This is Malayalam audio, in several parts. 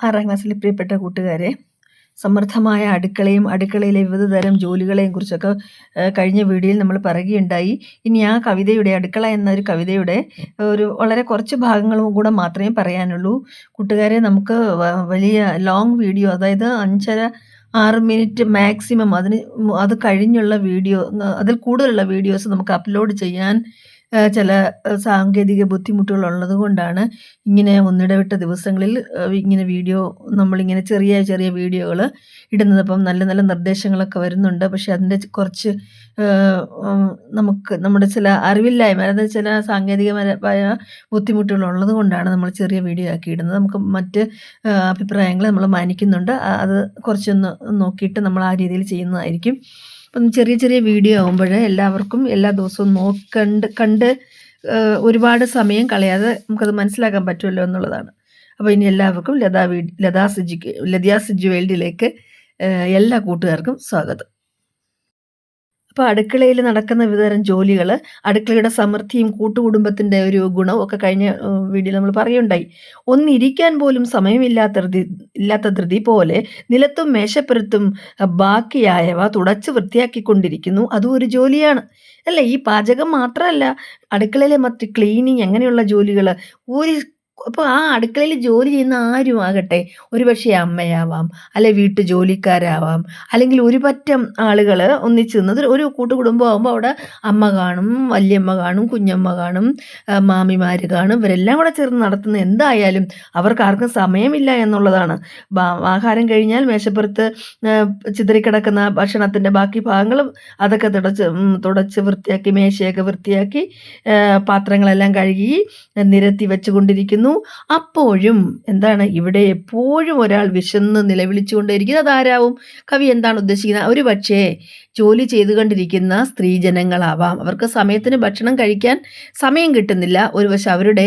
ആറാം ക്ലാസ്സിലെ പ്രിയപ്പെട്ട കൂട്ടുകാരെ സമൃദ്ധമായ അടുക്കളയും അടുക്കളയിലെ വിവിധ തരം ജോലികളെയും കുറിച്ചൊക്കെ കഴിഞ്ഞ വീഡിയോയിൽ നമ്മൾ പറയുകയുണ്ടായി. ഇനി ആ കവിതയുടെ അടുക്കള എന്നൊരു കവിതയുടെ ഒരു വളരെ കുറച്ച് ഭാഗങ്ങളും കൂടെ മാത്രമേ പറയാനുള്ളൂ. കൂട്ടുകാരെ നമുക്ക് വലിയ ലോങ് വീഡിയോ അതായത് അഞ്ചര ആറ് മിനിറ്റ് മാക്സിമം അതിന് അത് കഴിഞ്ഞുള്ള വീഡിയോ അതിൽ കൂടുതലുള്ള വീഡിയോസ് നമുക്ക് അപ്ലോഡ് ചെയ്യാൻ ചില സാങ്കേതിക ബുദ്ധിമുട്ടുകൾ ഉള്ളത് കൊണ്ടാണ് ഇങ്ങനെ ഒന്നിടവിട്ട ദിവസങ്ങളിൽ ഇങ്ങനെ വീഡിയോ നമ്മളിങ്ങനെ ചെറിയ ചെറിയ വീഡിയോകൾ ഇടുന്നത്. അപ്പം നല്ല നല്ല നിർദ്ദേശങ്ങളൊക്കെ വരുന്നുണ്ട്. പക്ഷെ അതിന്റെ കുറച്ച് നമുക്ക് നമ്മുടെ ചില അറിവില്ലായ്മ അതായത് ചില സാങ്കേതികപരമായ ബുദ്ധിമുട്ടുകൾ ഉള്ളത് കൊണ്ടാണ് നമ്മൾ ചെറിയ വീഡിയോ ആക്കി ഇടുന്നത്. നമുക്ക് മറ്റ് അഭിപ്രായങ്ങൾ നമ്മൾ മാനിക്കുന്നുണ്ട്. അത് കുറച്ചൊന്ന് നോക്കിയിട്ട് നമ്മൾ ആ രീതിയിൽ ചെയ്യുന്നതായിരിക്കും. അപ്പം ചെറിയ ചെറിയ വീഡിയോ ആകുമ്പോൾ എല്ലാവർക്കും എല്ലാ ദിവസവും നോക്കണ്ട് കണ്ട് ഒരുപാട് സമയം കളയാതെ നമുക്കത് മനസ്സിലാക്കാൻ പറ്റുമല്ലോ എന്നുള്ളതാണ്. അപ്പോൾ ഇനി എല്ലാവർക്കും ലതാ വീ ലതാ സിജുക്ക് ലതിയ സിജു വേൾഡിലേക്ക് എല്ലാ കൂട്ടുകാർക്കും സ്വാഗതം. അപ്പോൾ അടുക്കളയിൽ നടക്കുന്ന വിവിധതരം ജോലികൾ അടുക്കളയുടെ സമൃദ്ധിയും കൂട്ടുകുടുംബത്തിന്റെ ഒരു ഗുണവും ഒക്കെ കഴിഞ്ഞ വീഡിയോ നമ്മൾ പറയുണ്ടായി ഒന്നിരിക്കാൻ പോലും സമയമില്ലാത്ത ധൃതി ഇല്ലാത്ത ധൃതി പോലെ നിലത്തും മേശപ്പുറത്തും ബാക്കിയായവ തുടച്ച് വൃത്തിയാക്കിക്കൊണ്ടിരിക്കുന്നു. അതും ഒരു ജോലിയാണ്. അല്ല? ഈ പാചകം മാത്രമല്ല അടുക്കളയിലെ മറ്റ് ക്ലീനിങ് അങ്ങനെയുള്ള ജോലികൾ ഒരു അപ്പോൾ ആ അടുക്കളയിൽ ജോലി ചെയ്യുന്ന ആരും ആകട്ടെ ഒരുപക്ഷെ അമ്മയാവാം അല്ലെ വീട്ടു ജോലിക്കാരാവാം അല്ലെങ്കിൽ ഒരു പറ്റം ആളുകൾ ഒന്നിച്ച് നിന്നത് ഒരു കൂട്ടുകുടുംബം ആകുമ്പോൾ അവിടെ അമ്മ കാണും വല്യമ്മ കാണും കുഞ്ഞമ്മ കാണും മാമിമാർ കാണും ഇവരെല്ലാം കൂടെ ചേർന്ന് നടത്തുന്ന എന്തായാലും അവർക്ക് ആർക്കും സമയമില്ല എന്നുള്ളതാണ്. ആഹാരം കഴിഞ്ഞാൽ മേശപ്പുറത്ത് ചിതറിക്കിടക്കുന്ന ഭക്ഷണത്തിന്റെ ബാക്കി ഭാഗങ്ങളും അതൊക്കെ തുടച്ച് തുടച്ച് വൃത്തിയാക്കി മേശയൊക്കെ വൃത്തിയാക്കി പാത്രങ്ങളെല്ലാം കഴുകി നിരത്തി വെച്ചുകൊണ്ടിരിക്കുന്നു. അപ്പോഴും എന്താണ് ഇവിടെ എപ്പോഴും ഒരാൾ വിശന്ന് നിലവിളിച്ചുകൊണ്ടേയിരിക്കുന്നത്. അതാരാവും? കവി എന്താണ് ഉദ്ദേശിക്കുന്നത്? ഒരു പക്ഷേ ജോലി ചെയ്തുകൊണ്ടിരിക്കുന്ന സ്ത്രീജനങ്ങളാവാം അവർക്ക് സമയത്തിന് ഭക്ഷണം കഴിക്കാൻ സമയം കിട്ടുന്നില്ല. ഒരു പക്ഷെ അവരുടെ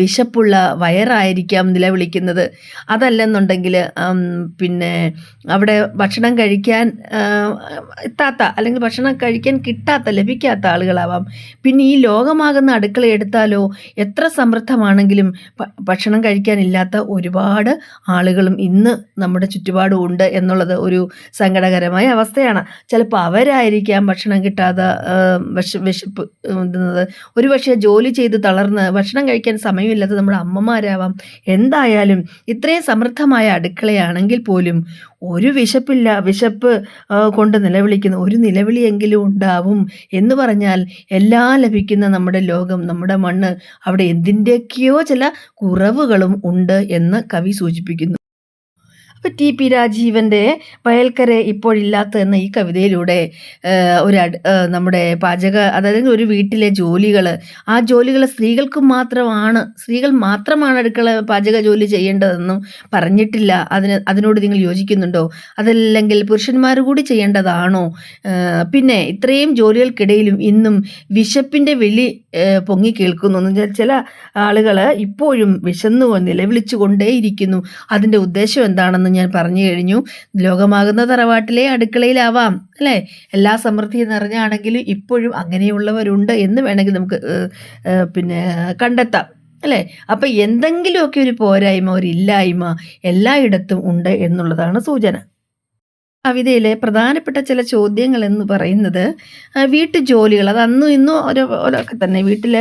വിശപ്പുള്ള വയറായിരിക്കാം നിലവിളിക്കുന്നത്. അതല്ലെന്നുണ്ടെങ്കിൽ പിന്നെ അവിടെ ഭക്ഷണം കഴിക്കാൻ എത്താത്ത അല്ലെങ്കിൽ ഭക്ഷണം കഴിക്കാൻ കിട്ടാത്ത ലഭിക്കാത്ത ആളുകളാവാം. പിന്നെ ഈ ലോകമാകുന്ന അടുക്കള എടുത്താലോ എത്ര സമൃദ്ധമാണെങ്കിലും ഭക്ഷണം കഴിക്കാനില്ലാത്ത ഒരുപാട് ആളുകളും ഇന്ന് നമ്മുടെ ചുറ്റുപാടും ഉണ്ട് എന്നുള്ളത് ഒരു സങ്കടകരമായ അവസ്ഥയാണ്. ചിലപ്പോൾ അവരായിരിക്കാം ഭക്ഷണം കിട്ടാതെ വിശ വിശപ്പ് ഇടുന്നത്. ഒരു പക്ഷേ ജോലി ചെയ്ത് തളർന്ന് ഭക്ഷണം കഴിക്കാൻ സമയമില്ലാത്ത നമ്മുടെ അമ്മമാരാവാം. എന്തായാലും ഇത്രയും സമൃദ്ധമായ അടുക്കളയാണെങ്കിൽ പോലും ഒരു വിശപ്പില്ല വിശപ്പ് കൊണ്ട് നിലവിളിക്കുന്ന ഒരു നിലവിളിയെങ്കിലും ഉണ്ടാവും എന്ന് പറഞ്ഞാൽ എല്ലാം ലഭിക്കുന്ന നമ്മുടെ ലോകം നമ്മുടെ മണ്ണ് അവിടെ എന്തിന്റെയൊക്കെയോ ചില കുറവുകളും ഉണ്ട് എന്ന് കവി സൂചിപ്പിക്കുന്നു. ടി പി രാജീവന്റെ വയൽക്കരെ ഇപ്പോഴില്ലാത്ത എന്ന ഈ കവിതയിലൂടെ ഒരു നമ്മുടെ പാചക അതായത് ഒരു വീട്ടിലെ ജോലികൾ ആ ജോലികൾ സ്ത്രീകൾക്ക് മാത്രമാണ് സ്ത്രീകൾ മാത്രമാണ് അടുക്കള പാചക ജോലി ചെയ്യേണ്ടതെന്നും പറഞ്ഞിട്ടില്ല. അതിന് അതിനോട് നിങ്ങൾ യോജിക്കുന്നുണ്ടോ? അതല്ലെങ്കിൽ പുരുഷന്മാർ കൂടി ചെയ്യേണ്ടതാണോ? പിന്നെ ഇത്രയും ജോലികൾക്കിടയിലും ഇന്നും വിശപ്പിന്റെ വിളി പൊങ്ങി കേൾക്കുന്നു. എന്ന് വെച്ചാൽ ചില ആളുകൾ ഇപ്പോഴും വിശന്നു നിലവിളിച്ചു കൊണ്ടേയിരിക്കുന്നു അതിന്റെ ഉദ്ദേശം എന്താണെന്ന് ഞാൻ പറഞ്ഞു കഴിഞ്ഞു. ലോകമാകുന്ന തറവാട്ടിലെ അടുക്കളയിലാവാം അല്ലേ? എല്ലാ സമൃദ്ധിയും നിറഞ്ഞാണെങ്കിലും ഇപ്പോഴും അങ്ങനെയുള്ളവരുണ്ട് എന്ന് വേണമെങ്കിൽ നമുക്ക് പിന്നെ കണ്ടെത്താം അല്ലേ? അപ്പം എന്തെങ്കിലുമൊക്കെ ഒരു പോരായ്മ ഒരു ഇല്ലായ്മ എല്ലായിടത്തും ഉണ്ട് എന്നുള്ളതാണ് സൂചന. കവിതയിലെ പ്രധാനപ്പെട്ട ചില ചോദ്യങ്ങൾ എന്ന് പറയുന്നത് വീട്ടു ജോലികൾ. അത് അന്നും ഇന്നും ഓരോ ഓരോക്കെ തന്നെ. വീട്ടിൽ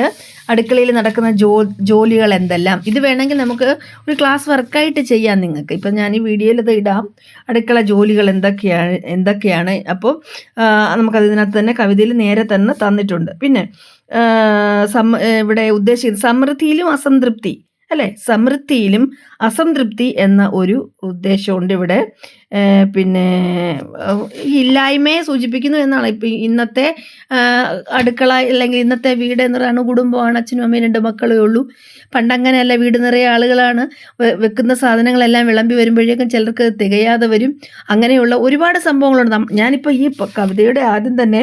അടുക്കളയിൽ നടക്കുന്ന ജോ ജോലികൾ എന്തെല്ലാം? ഇത് വേണമെങ്കിൽ നമുക്ക് ഒരു ക്ലാസ് വർക്കായിട്ട് ചെയ്യാം നിങ്ങൾക്ക്. ഇപ്പം ഞാൻ ഈ വീഡിയോയിൽ ഇത് ഇടാം. അടുക്കള ജോലികൾ എന്തൊക്കെയാണ്? എന്തൊക്കെയാണ് അപ്പോൾ നമുക്കത് ഇതിനകത്ത് തന്നെ കവിതയിൽ നേരെ തന്നെ തന്നിട്ടുണ്ട്. പിന്നെ സം ഇവിടെ ഉദ്ദേശിക്കുന്നത് സമൃദ്ധിയിലും അസംതൃപ്തി. അല്ലേ? സമൃദ്ധിയിലും അസംതൃപ്തി എന്ന ഒരു ഉദ്ദേശമുണ്ട് ഇവിടെ. പിന്നെ ഇല്ലായ്മയെ സൂചിപ്പിക്കുന്നു എന്നാണ്. ഇപ്പം ഇന്നത്തെ അടുക്കള അല്ലെങ്കിൽ ഇന്നത്തെ വീട് എന്ന് പറയുന്ന കുടുംബമാണ് അച്ഛനും അമ്മയും രണ്ട് മക്കളേ ഉള്ളൂ. പണ്ടങ്ങനെയല്ല വീട് നിറയെ ആളുകളാണ് വെക്കുന്ന സാധനങ്ങളെല്ലാം വിളമ്പി വരുമ്പോഴേക്കും ചിലർക്ക് തികയാതെ വരും. അങ്ങനെയുള്ള ഒരുപാട് സംഭവങ്ങളുണ്ട്. ഞാനിപ്പോൾ ഈ കവിതയുടെ ആദ്യം തന്നെ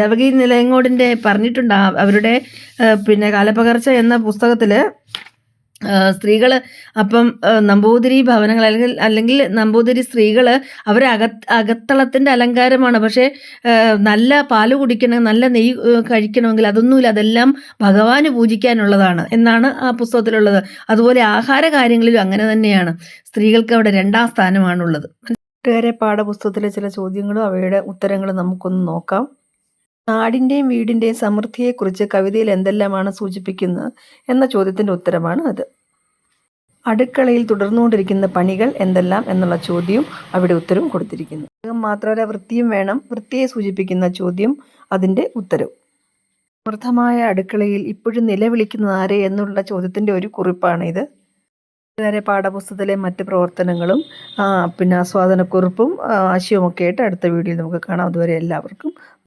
ദേവകി നിലയങ്ങോടിന്റെ പറഞ്ഞിട്ടുണ്ട്. അവരുടെ പിന്നെ കാലപ്പകർച്ച എന്ന പുസ്തകത്തിൽ സ്ത്രീകൾ അപ്പം നമ്പൂതിരി ഭവനങ്ങൾ അല്ലെങ്കിൽ അല്ലെങ്കിൽ നമ്പൂതിരി സ്ത്രീകൾ അവർ അകത്ത് അകത്തളത്തിന്റെ അലങ്കാരമാണ്. പക്ഷേ നല്ല പാൽ കുടിക്കണം നല്ല നെയ്യ് കഴിക്കണമെങ്കിൽ അതൊന്നുമില്ല. അതെല്ലാം ഭഗവാന് പൂജിക്കാനുള്ളതാണ് എന്നാണ് ആ പുസ്തകത്തിലുള്ളത്. അതുപോലെ ആഹാര കാര്യങ്ങളിലും അങ്ങനെ തന്നെയാണ്. സ്ത്രീകൾക്ക് അവിടെ രണ്ടാം സ്ഥാനമാണുള്ളത്. കൂട്ടുകാരെ പാഠപുസ്തകത്തിലെ ചില ചോദ്യങ്ങളും അവയുടെ ഉത്തരങ്ങളും നമുക്കൊന്ന് നോക്കാം. നാടിന്റെയും വീടിന്റെയും സമൃദ്ധിയെക്കുറിച്ച് കവിതയിൽ എന്തെല്ലാമാണ് സൂചിപ്പിക്കുന്നത് എന്ന ചോദ്യത്തിന്റെ ഉത്തരമാണ് അത്. അടുക്കളയിൽ തുടർന്നുകൊണ്ടിരിക്കുന്ന പണികൾ എന്തെല്ലാം എന്നുള്ള ചോദ്യവും അവിടെ ഉത്തരവും കൊടുത്തിരിക്കുന്നു. മാത്രമല്ല വൃത്തിയും വേണം. വൃത്തിയെ സൂചിപ്പിക്കുന്ന ചോദ്യം അതിന്റെ ഉത്തരവും. സമൃദ്ധമായ അടുക്കളയിൽ ഇപ്പോഴും നിലവിളിക്കുന്നത് ആരെ എന്നുള്ള ചോദ്യത്തിന്റെ ഒരു കുറിപ്പാണ് ഇത്. വേറെ പാഠപുസ്തകത്തിലെ മറ്റ് പ്രവർത്തനങ്ങളും പിന്നെ ആസ്വാദനക്കുറിപ്പും ആശയവുമൊക്കെ ആയിട്ട് അടുത്ത വീഡിയോയിൽ നമുക്ക് കാണാം. അതുവരെ എല്ലാവർക്കും